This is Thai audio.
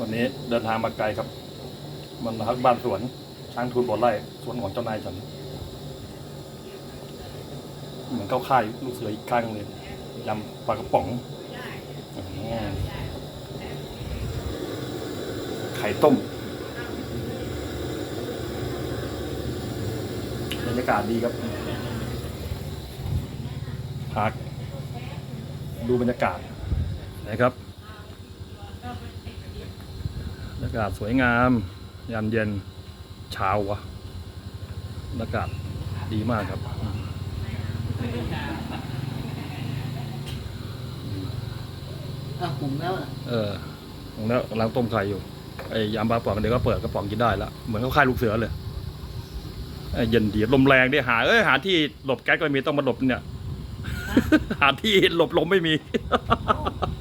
วันนี้เดินทางมาไกลครับ มันนะครับบ้านสวนช้างทูนบ่อไร่สวนของเจ้านายฉัน เหมือนเข้าค่ายลูกเสืออีกข้างเลยยำปลากระป๋องไข่ต้มบรรยากาศดีครับพักดูบรรยากาศนะครับ บรรยากาศสวยงาม ยามเย็นเช้าวะบรรยากาศดีมากครับ อะหุงแล้วอะเออแล้วกำลังต้มไข่อยู่ ไอ้ยามปลาป๋องเดี๋ยวก็เปิดกระป๋องกินได้แล้วเหมือนเขาค่ายลูกเสือเลยไอ้เย็นดีลมแรงดิหา เอ้ยหาที่หลบแก๊สก็ไม่มีต้องมาหลบเนี่ย หาที่หลบลมไม่มีกูก็ต้มกูก็